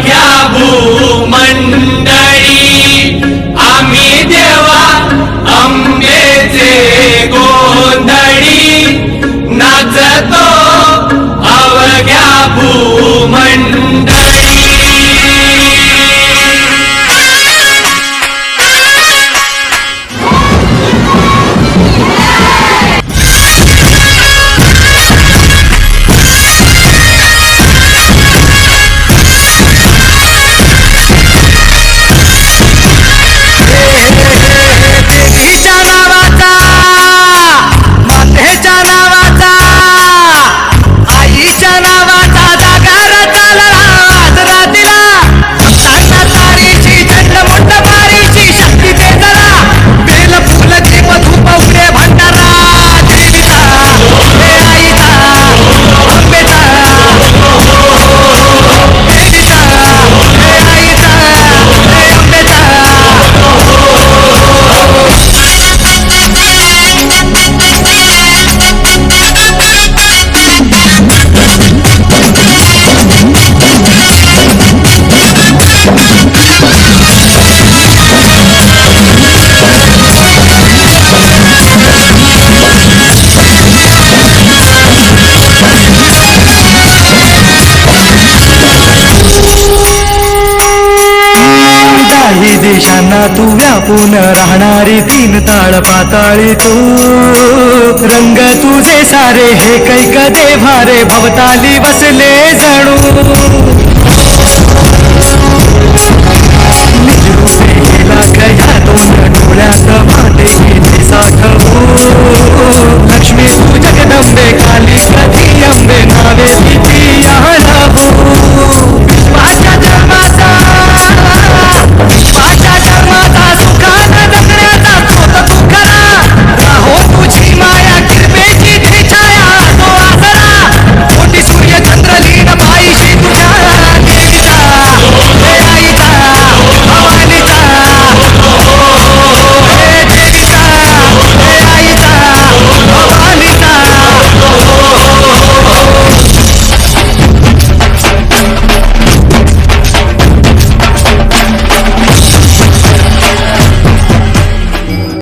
diabo शांना तू व्यापून राहणारी तीन ताळ पाताळी तू. रंग तुझे सारे हे कैक देव्हारे भवताली बसले जणू.